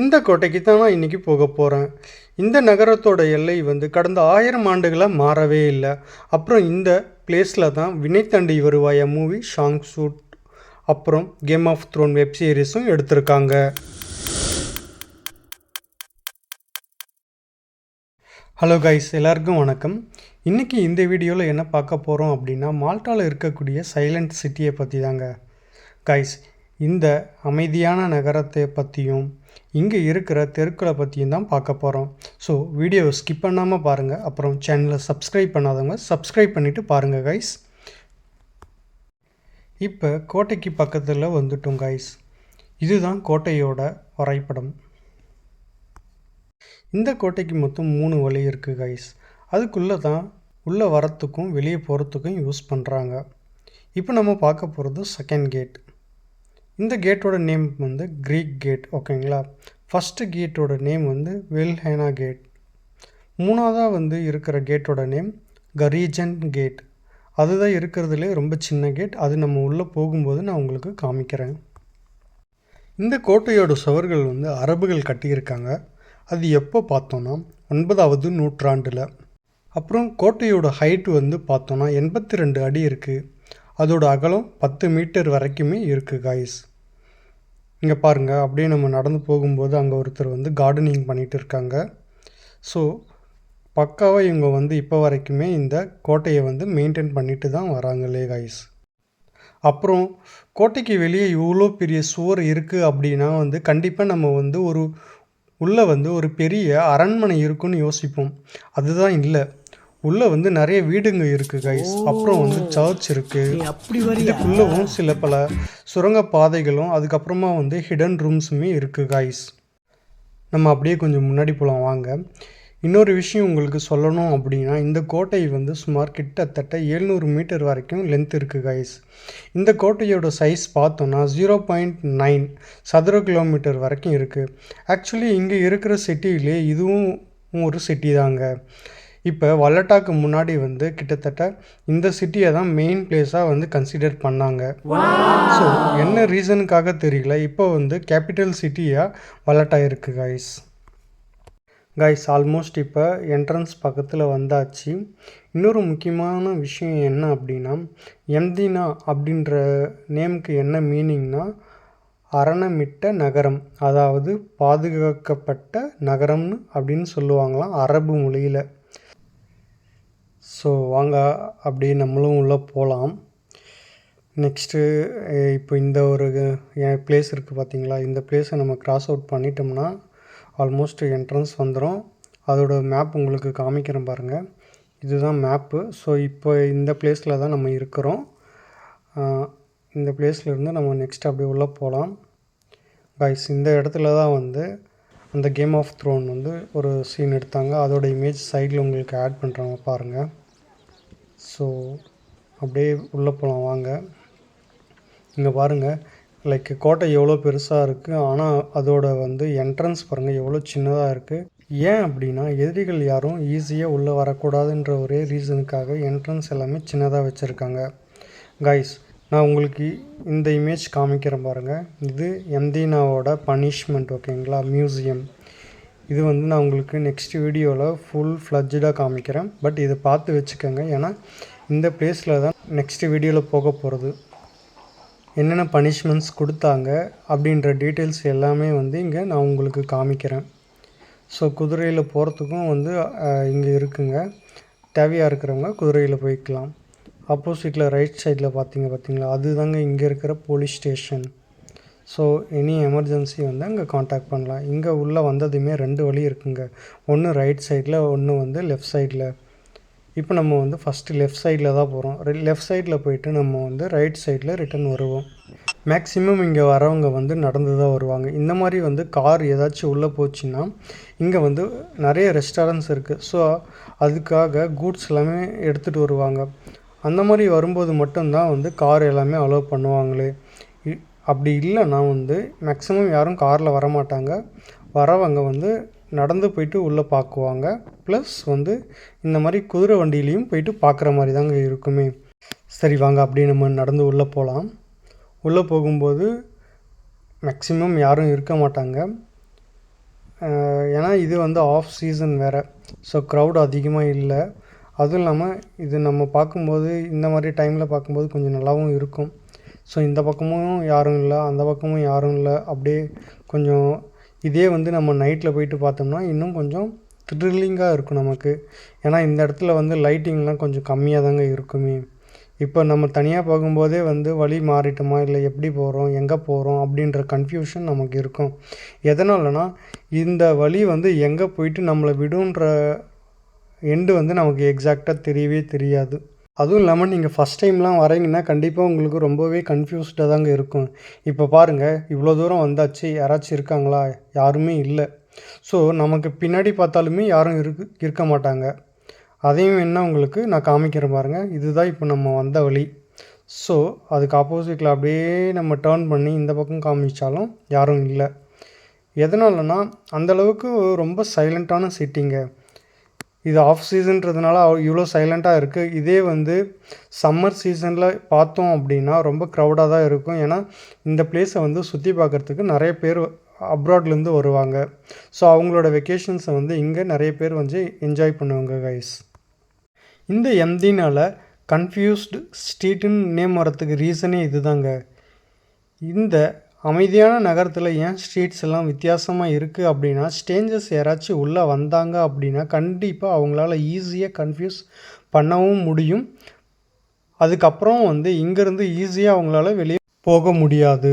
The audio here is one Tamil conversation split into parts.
இந்த கோட்டைக்கு தான் நான் இன்றைக்கி போக போகிறேன் இந்த நகரத்தோட எல்லை வந்து கடந்த ஆயிரம் ஆண்டுகளாக மாறவே இல்லை. அப்புறம் இந்த பிளேஸில் தான் Vinnaithaandi Varuvaaya movie? Song shoot அப்புறம் கேம் ஆஃப் த்ரோன் வெப் சீரிஸும் எடுத்திருக்காங்க. ஹலோ கைஸ் எல்லாருக்கும் வணக்கம். இன்றைக்கி இந்த வீடியோவில் என்ன பார்க்க போகிறோம் அப்படின்னா மால்ட்டாவில் இருக்கக்கூடிய சைலண்ட் சிட்டியை பற்றி தாங்க கைஸ் இந்த அமைதியான நகரத்தை பற்றியும் இங்கே இருக்கிற தெருக்களை பற்றியும் தான் பார்க்க போகிறோம். ஸோ வீடியோவை ஸ்கிப் பண்ணாமல் பாருங்கள். அப்புறம் சேனலை சப்ஸ்கிரைப் பண்ணாதவங்க சப்ஸ்கிரைப் பண்ணிவிட்டு பாருங்கள் கைஸ் இப்போ கோட்டைக்கு பக்கத்தில் வந்துட்டோம் கைஸ் இதுதான் கோட்டையோட வரைபடம். இந்த கோட்டைக்கு மொத்தம் மூணு வழி இருக்குது கைஸ் அதுக்குள்ளே தான் உள்ளே வரத்துக்கும் வெளியே போகிறதுக்கும் யூஸ் பண்ணுறாங்க இப்போ நம்ம பார்க்க போகிறது செகண்ட் கேட் இந்த கேட்டோட நேம் வந்து க்ரீக் கேட் ஓகேங்களா? ஃபஸ்ட்டு கேட்டோட நேம் வந்து வெல்ஹேனா கேட். மூணாவதாக வந்து இருக்கிற கேட்டோட நேம் கரீஜன் கேட். அதுதான் இருக்கிறதுலே ரொம்ப சின்ன கேட். அது நம்ம உள்ளே போகும்போது நான் உங்களுக்கு காமிக்கிறேன். இந்த கோட்டையோட சுவர்கள் வந்து அரபுகள் கட்டியிருக்காங்க. அது எப்போ பார்த்தோன்னா ஒன்பதாவது நூற்றாண்டில். அப்புறம் கோட்டையோட ஹைட் வந்து பார்த்தோன்னா எண்பத்தி ரெண்டு அடி இருக்குது அதோட அகலம் பத்து மீட்டர் வரைக்குமே இருக்குது காய்ஸ் இங்கே பாருங்கள் அப்படியே நம்ம நடந்து போகும்போது அங்கே ஒருத்தர் வந்து கார்டனிங் பண்ணிகிட்டு இருக்காங்க. ஸோ பக்காவாக இவங்க வந்து இப்போ வரைக்குமே இந்த கோட்டையை வந்து மெயின்டைன் பண்ணிட்டு தான் வராங்களே காய்ஸ் அப்புறம் கோட்டைக்கு வெளியே இவ்வளோ பெரிய சுவர் இருக்குது அப்படின்னா வந்து கண்டிப்பாக நம்ம வந்து ஒரு உள்ளே வந்து ஒரு பெரிய அரண்மனை இருக்குன்னு யோசிப்போம். அதுதான் இல்லை. உள்ளே வந்து நிறைய வீடுங்க இருக்குது கைஸ் அப்புறம் வந்து சர்ச் இருக்குது இதுக்குள்ளவும் சில பல சுரங்க பாதைகளும் அதுக்கப்புறமா வந்து ஹிடன் ரூம்ஸுமே இருக்குது கைஸ் நம்ம அப்படியே கொஞ்சம் முன்னாடி போகலாம் வாங்க. இன்னொரு விஷயம் உங்களுக்கு சொல்லணும் அப்படின்னா இந்த கோட்டை வந்து சுமார் கிட்டத்தட்ட எழுநூறு மீட்டர் வரைக்கும் லென்த் இருக்குது கைஸ் இந்த கோட்டையோட சைஸ் பார்த்தோன்னா ஜீரோ பாயிண்ட் நைன் சதுர கிலோமீட்டர் வரைக்கும் இருக்குது ஆக்சுவலி இங்கே இருக்கிற சிட்டியிலே இதுவும் ஒரு சிட்டி தாங்க. இப்போ வல்லட்டாக்கு முன்னாடி வந்து கிட்டத்தட்ட இந்த சிட்டியை தான் மெயின் பிளேஸாக வந்து கன்சிடர் பண்ணாங்க. ஸோ என்ன ரீசனுக்காக தெரியல. இப்போ வந்து கேபிட்டல் சிட்டியாக வல்லட்டா இருக்குது கைஸ் கைஸ் ஆல்மோஸ்ட் இப்போ என்ட்ரன்ஸ் பக்கத்தில் வந்தாச்சு. இன்னொரு முக்கியமான விஷயம் என்ன அப்படின்னா எம்தினா அப்படின்ற நேமுக்கு என்ன மீனிங்னா அரணமிட்ட நகரம் அதாவது பாதுகாக்கப்பட்ட நகரம்னு அப்படின்னு சொல்லுவாங்களாம் அரபு மொழியில். ஸோ வாங்க அப்படியே நம்மளும் உள்ளே போகலாம் நெக்ஸ்ட்டு இப்போ இந்த ஒரு பிளேஸ் இருக்குது பார்த்தீங்களா இந்த பிளேஸை நம்ம கிராஸ் அவுட் பண்ணிட்டோம்னா ஆல்மோஸ்ட் என்ட்ரன்ஸ் வந்துடும் அதோட மேப் உங்களுக்கு காமிக்கிறேன் பாருங்கள் இதுதான் மேப்பு ஸோ இப்போ இந்த பிளேஸில் தான் நம்ம இருக்கிறோம். இந்த பிளேஸ்லேருந்து நம்ம நெக்ஸ்ட் அப்படியே உள்ளே போகலாம் கைஸ் இந்த இடத்துல தான் வந்து அந்த கேம் ஆஃப் த்ரோன் வந்து ஒரு சீன் எடுத்தாங்க. அதோட இமேஜ் சைடில் உங்களுக்கு ஆட் பண்ணுறாங்க பாருங்கள் ஸோ அப்படியே உள்ளே போகலாம் வாங்க. இங்கே பாருங்கள் லைக் கோட்டை எவ்வளோ பெருசாக இருக்குது ஆனால் அதோட வந்து என்ட்ரன்ஸ் பாருங்கள் எவ்வளோ சின்னதாக இருக்குது ஏன் அப்படின்னா எதிரிகள் யாரும் ஈஸியாக உள்ளே வரக்கூடாதுன்ற ஒரே ரீசனுக்காக என்ட்ரன்ஸ் எல்லாமே சின்னதாக வச்சுருக்காங்க. கைஸ் நான் உங்களுக்கு இந்த இமேஜ் காமிக்கிறேன் பாருங்கள் இது எம்தீனாவோட பனிஷ்மெண்ட் ஓகேங்களா மியூசியம் இது வந்து நான் உங்களுக்கு நெக்ஸ்ட் வீடியோவில் ஃபுல் ஃப்ளட்ஜாக காமிக்கிறேன். பட் இதை பார்த்து வச்சுக்கோங்க. ஏன்னா இந்த பிளேஸில் தான் நெக்ஸ்ட் வீடியோவில் போக போகிறது என்னென்ன பனிஷ்மெண்ட்ஸ் கொடுத்தாங்க அப்படின்ற டீட்டெயில்ஸ் எல்லாமே வந்து இங்கே நான் உங்களுக்கு காமிக்கிறேன். ஸோ குதிரையில் போகிறதுக்கும் வந்து இங்கே இருக்குங்க. தேவையாக இருக்கிறவங்க குதிரையில் போய்க்கலாம். ஆப்போசிட்டில் ரைட் சைடில் பார்த்தீங்க பார்த்தீங்களா? அதுதாங்க இங்கே இருக்கிற police station so any emergency வந்து அங்கே காண்டாக்ட் பண்ணலாம். இங்கே உள்ளே வந்ததுமே ரெண்டு வழி இருக்குங்க. ஒன்று ரைட் சைடில் ஒன்று வந்து லெஃப்ட் சைடில் இப்போ நம்ம வந்து ஃபஸ்ட்டு லெஃப்ட் சைடில் தான் போகிறோம் லெஃப்ட் சைடில் போயிட்டு நம்ம வந்து ரைட் சைடில் ரிட்டன் வருவோம். மேக்ஸிமம் இங்கே வரவங்க வந்து நடந்து தான் வருவாங்க. இந்த மாதிரி வந்து கார் ஏதாச்சும் உள்ளே போச்சுன்னா இங்கே வந்து நிறைய ரெஸ்டாரண்ட்ஸ் இருக்குது ஸோ அதுக்காக கூட்ஸ் எல்லாமே எடுத்துகிட்டு வருவாங்க. அந்த மாதிரி வரும்போது மட்டும்தான் வந்து கார் எல்லாமே அலோவ் பண்ணுவாங்களே. அப்படி இல்லைன்னா வந்து மேக்ஸிமம் யாரும் காரில் வரமாட்டாங்க. வரவங்க வந்து நடந்து போயிட்டு உள்ளே பார்க்குவாங்க ப்ளஸ் வந்து இந்த மாதிரி குதிரை வண்டியிலையும் போயிட்டு பார்க்குற மாதிரி தாங்க இருக்குமே. சரி வாங்க அப்படியே நம்ம நடந்து உள்ளே போகலாம் உள்ளே போகும்போது மேக்ஸிமம் யாரும் இருக்க மாட்டாங்க. ஏன்னா இது வந்து ஆஃப் சீசன் வேறு. ஸோ க்ரௌட் அதிகமாக இல்லை. அதுவும் இல்லாமல் இது நம்ம பார்க்கும்போது இந்த மாதிரி டைமில் பார்க்கும்போது கொஞ்சம் நல்லாவும் இருக்கும். ஸோ இந்த பக்கமும் யாரும் இல்லை அந்த பக்கமும் யாரும் இல்லை. அப்படியே கொஞ்சம் இதே வந்து நம்ம நைட்டில் போயிட்டு பார்த்தோம்னா இன்னும் கொஞ்சம் த்ரில்லிங்காக இருக்கும் நமக்கு. ஏன்னா இந்த இடத்துல வந்து லைட்டிங்லாம் கொஞ்சம் கம்மியாக தாங்க இருக்குமே. இப்போ நம்ம தனியாக போகும்போதே வந்து வழி மாறிட்டோமா இல்லை எப்படி போகிறோம் எங்கே போகிறோம் அப்படின்ற கன்ஃபியூஷன் நமக்கு இருக்கும். எதனாலனா இந்த வழி வந்து எங்கே போயிட்டு நம்மளை விடுன்ற எண்டு வந்து நமக்கு எக்ஸாக்டாக தெரியவே தெரியாது. அதுவும் இல்லாமல் நீங்கள் ஃபஸ்ட் டைம்லாம் வரீங்கன்னா கண்டிப்பாக உங்களுக்கு ரொம்பவே கன்ஃபியூஸ்டாக தாங்க இருக்கும். இப்போ பாருங்கள் இவ்வளோ தூரம் வந்தாச்சு யாராச்சும் இருக்காங்களா? யாருமே இல்லை. ஸோ நமக்கு பின்னாடி பார்த்தாலுமே யாரும் இருக்கு இருக்க மாட்டாங்க. அதையும் என்ன உங்களுக்கு நான் காமிக்கிறேன் பாருங்கள் இதுதான் இப்போ நம்ம வந்த வழி. ஸோ அதுக்கு ஆப்போசிட்டில் அப்படியே நம்ம டேர்ன் பண்ணி இந்த பக்கம் காமிச்சாலும் யாரும் இல்லை. எதனாலனா அந்தளவுக்கு ரொம்ப சைலண்ட்டான சிட்டிங்க இது ஆஃப் சீசன்றதுனால இவ்வளோ சைலண்ட்டாக இருக்குது இதே வந்து சம்மர் சீசனில் பார்த்தோம் அப்படின்னா ரொம்ப க்ரௌடாக தான் இருக்கும். ஏன்னா இந்த பிளேஸை வந்து சுற்றி பார்க்குறதுக்கு நிறைய பேர் அப்ராட்லேருந்து வருவாங்க. ஸோ அவங்களோட வெக்கேஷன்ஸை வந்து இங்கே நிறைய பேர் வந்து என்ஜாய் பண்ணுவாங்க கைஸ் இந்த எம்தினால் கன்ஃபியூஸ்டு ஸ்ட்ரீட்டுன்னு நேம் வரத்துக்கு ரீசனே இதுதாங்க. இந்த அமைதியான நகரத்தில் ஏன் ஸ்ட்ரீட்ஸ் எல்லாம் வித்தியாசமாக இருக்குது அப்படின்னா ஸ்டேஞ்சர்ஸ் யாராச்சும் உள்ளே வந்தாங்க அப்படின்னா கண்டிப்பாக அவங்களால ஈஸியாக கன்ஃபியூஸ் பண்ணவும் முடியும். அதுக்கப்புறம் வந்து இங்கேருந்து ஈஸியாக அவங்களால வெளியே போக முடியாது.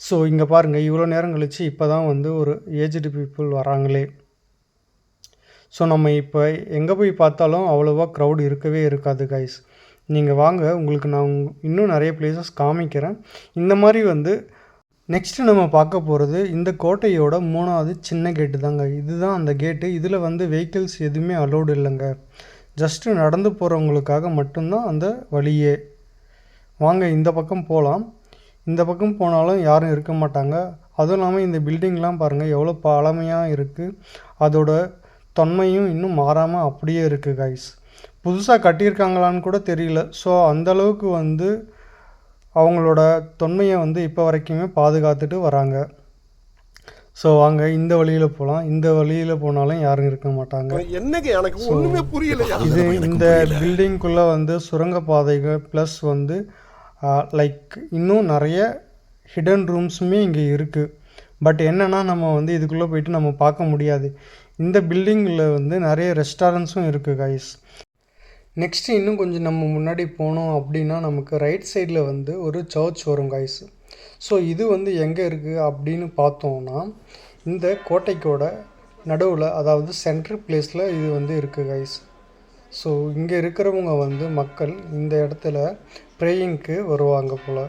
ஸோ இங்கே பாருங்கள் இவ்வளோ நேரம் கழித்து இப்போ தான் வந்து ஒரு ஏஜ்டு பீப்புள் வராங்களே. ஸோ நம்ம இப்போ எங்கே போய் பார்த்தாலும் அவ்வளோவா க்ரௌட் இருக்கவே இருக்காது கைஸ் நீங்கள் வாங்க உங்களுக்கு நான் இன்னும் நிறைய பிளேசஸ் காமிக்கிறேன். இந்த மாதிரி வந்து நெக்ஸ்ட்டு நம்ம பார்க்க போகிறது இந்த கோட்டையோட மூணாவது சின்ன கேட்டு தாங்க. இதுதான் அந்த கேட்டு இதில் வந்து வெஹிக்கிள்ஸ் எதுவுமே அலோடு இல்லைங்க. ஜஸ்ட்டு நடந்து போகிறவங்களுக்காக மட்டும்தான் அந்த வழியே. வாங்க இந்த பக்கம் போகலாம் இந்த பக்கம் போனாலும் யாரும் இருக்க மாட்டாங்க. அதுவும் இல்லாமல் இந்த பில்டிங்லாம் பாருங்கள் எவ்வளோ பழமையாக இருக்குது அதோட தொன்மையும் இன்னும் மாறாமல் அப்படியே இருக்குது கைஸ் புதுசாக கட்டியிருக்காங்களான்னு கூட தெரியல. ஸோ அந்தளவுக்கு வந்து அவங்களோட தொன்மையை வந்து இப்போ வரைக்குமே பாதுகாத்துட்டு வராங்க. ஸோ வாங்க இந்த வழியில் போகலாம் இந்த வழியில் போனாலும் யாரும் இருக்க மாட்டாங்க. என்னங்க எனக்கு ஒண்ணுமே புரியலையா. இது இந்த பில்டிங்குள்ளே வந்து சுரங்கப்பாதைகள் ப்ளஸ் வந்து லைக் இன்னும் நிறைய ஹிடன் ரூம்ஸுமே இங்கே இருக்குது பட் என்னென்னா நம்ம வந்து இதுக்குள்ளே போயிட்டு நம்ம பார்க்க முடியாது. இந்த பில்டிங்கில் வந்து நிறைய ரெஸ்டாரண்ட்ஸும் இருக்குது கைஸ் நெக்ஸ்ட்டு இன்னும் கொஞ்சம் நம்ம முன்னாடி போனோம் அப்படின்னா நமக்கு ரைட் சைடில் வந்து ஒரு சர்ச் வரும் காய்ஸ் ஸோ இது வந்து எங்கே இருக்குது அப்படின்னு பார்த்தோம்னா இந்த கோட்டைக்கோட நடுவில் அதாவது சென்ட்ரல் பிளேஸில் இது வந்து இருக்குது கைஸ் ஸோ இங்கே இருக்கிறவங்க வந்து மக்கள் இந்த இடத்துல ப்ரேயிங்க்கு வருவாங்க போல்.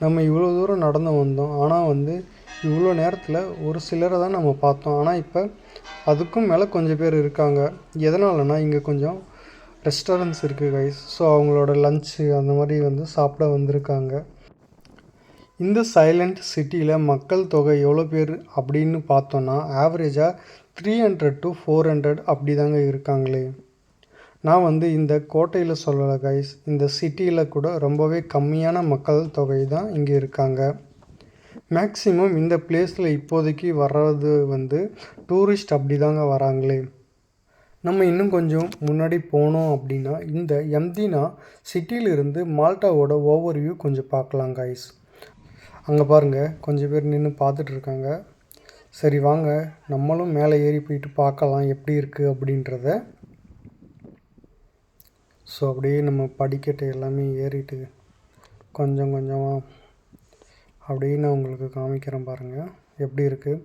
நம்ம இவ்வளோ தூரம் நடந்து வந்தோம். ஆனால் வந்து இவ்வளோ நேரத்தில் ஒரு சிலரை தான் நம்ம பார்த்தோம். ஆனால் இப்போ அதுக்கும் மேலே கொஞ்சம் பேர் இருக்காங்க. எதனாலனா இங்கே கொஞ்சம் ரெஸ்டாரண்ட்ஸ் இருக்குது கைஸ் ஸோ அவங்களோட லஞ்சு அந்த மாதிரி வந்து சாப்பிட வந்திருக்காங்க. இந்த சைலண்ட் சிட்டியில் மக்கள் தொகை எவ்வளோ பேர் அப்படின்னு பார்த்தோன்னா ஆவரேஜாக three hundred to four hundred அப்படி தாங்க இருக்காங்களே. நான் வந்து இந்த கோட்டையில் சொல்லலை கைஸ் இந்த சிட்டியில் கூட ரொம்பவே கம்மியான மக்கள் தொகை தான் இங்கே இருக்காங்க. மேக்ஸிமம் இந்த பிளேஸில் இப்போதைக்கு வர்றது வந்து டூரிஸ்ட் அப்படி தாங்க வராங்களே. நம்ம இன்னும் கொஞ்சம் முன்னாடி போனோம் அப்படின்னா இந்த எம்தினா சிட்டியிலிருந்து மால்ட்டாவோட ஓவர் வியூ கொஞ்சம் பார்க்கலாம் கைஸ் அங்கே பாருங்கள் கொஞ்சம் பேர் நின்று பார்த்துட்டு இருக்காங்க. சரி வாங்க. நம்மளும் மேலே ஏறி போயிட்டு பார்க்கலாம் எப்படி இருக்குது அப்படின்றத. ஸோ அப்படியே நம்ம படிக்கட்டு எல்லாமே ஏறிட்டு கொஞ்சம் கொஞ்சமாக அப்படியே நான் உங்களுக்கு காமிக்கிறேன் பாருங்கள் எப்படி இருக்குது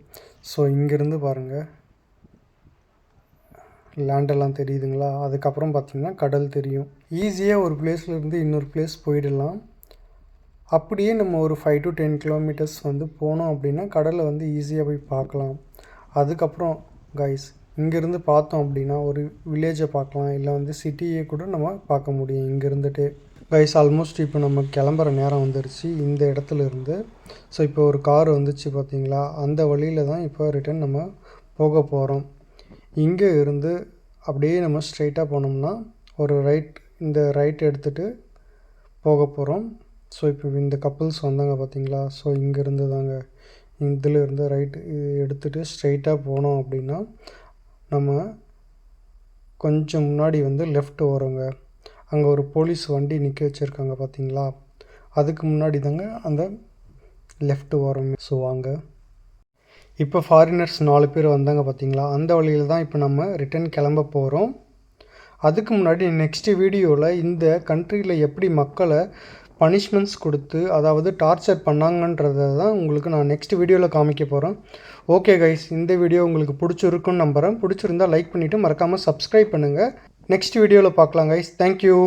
ஸோ இங்கேருந்து பாருங்கள் லேண்டெல்லாம் தெரியுதுங்களா? அதுக்கப்புறம் பார்த்திங்கன்னா கடல் தெரியும். ஈஸியாக ஒரு பிளேஸ்லேருந்து இன்னொரு பிளேஸ் போயிடலாம். அப்படியே நம்ம ஒரு ஃபைவ் டு டென் கிலோமீட்டர்ஸ் வந்து போனோம் அப்படின்னா கடலை வந்து ஈஸியாக போய் பார்க்கலாம். அதுக்கப்புறம் கைஸ் இங்கேருந்து பார்த்தோம் அப்படின்னா ஒரு வில்லேஜை பார்க்கலாம். இல்லை வந்து சிட்டியை கூட நம்ம பார்க்க முடியும் இங்கேருந்துட்டு. கைஸ் ஆல்மோஸ்ட் இப்போ நம்ம கிளம்புற நேரம் வந்துருச்சு இந்த இடத்துல இருந்து ஸோ இப்போ ஒரு கார் வந்துச்சு பார்த்தீங்களா? அந்த வழியில் தான் இப்போ ரிட்டர்ன் நம்ம போக போகிறோம் இங்கே இருந்து அப்படியே நம்ம ஸ்ட்ரைட்டாக போனோம்னா ஒரு ரைட் இந்த ரைட் எடுத்துகிட்டு போக போகிறோம் ஸோ இப்போ இந்த கப்புள்ஸ் வந்தாங்க பார்த்தீங்களா? ஸோ இங்கேருந்து தாங்க. இதில் இருந்து ரைட்டு இது எடுத்துகிட்டு ஸ்ட்ரைட்டாக போனோம் அப்படின்னா நம்ம கொஞ்சம் முன்னாடி வந்து லெஃப்ட் வரோங்க. அங்கே ஒரு போலீஸ் வண்டி நிற்க வச்சுருக்காங்க பார்த்தீங்களா? அதுக்கு முன்னாடி தாங்க அந்த லெஃப்ட் வரோம். ஸோ வாங்க. இப்போ ஃபாரினர்ஸ் நாலு பேர் வந்தாங்க பார்த்தீங்களா? அந்த வழியில் தான் இப்போ நம்ம ரிட்டர்ன் கிளம்ப போகிறோம் அதுக்கு முன்னாடி நெக்ஸ்ட் வீடியோவில் இந்த கண்ட்ரியில் எப்படி மக்களை பனிஷ்மெண்ட்ஸ் கொடுத்து அதாவது டார்ச்சர் பண்ணாங்கன்றதை தான் உங்களுக்கு நான் நெக்ஸ்ட் வீடியோவில் காமிக்க போகிறேன் ஓகே கைஸ் இந்த வீடியோ உங்களுக்கு பிடிச்சிருக்குன்னு நம்புகிறேன் பிடிச்சிருந்தா லைக் பண்ணிவிட்டு மறக்காமல் சப்ஸ்கிரைப் பண்ணுங்கள் நெக்ஸ்ட் வீடியோவில் பார்க்கலாம் கைஸ் தேங்க்யூ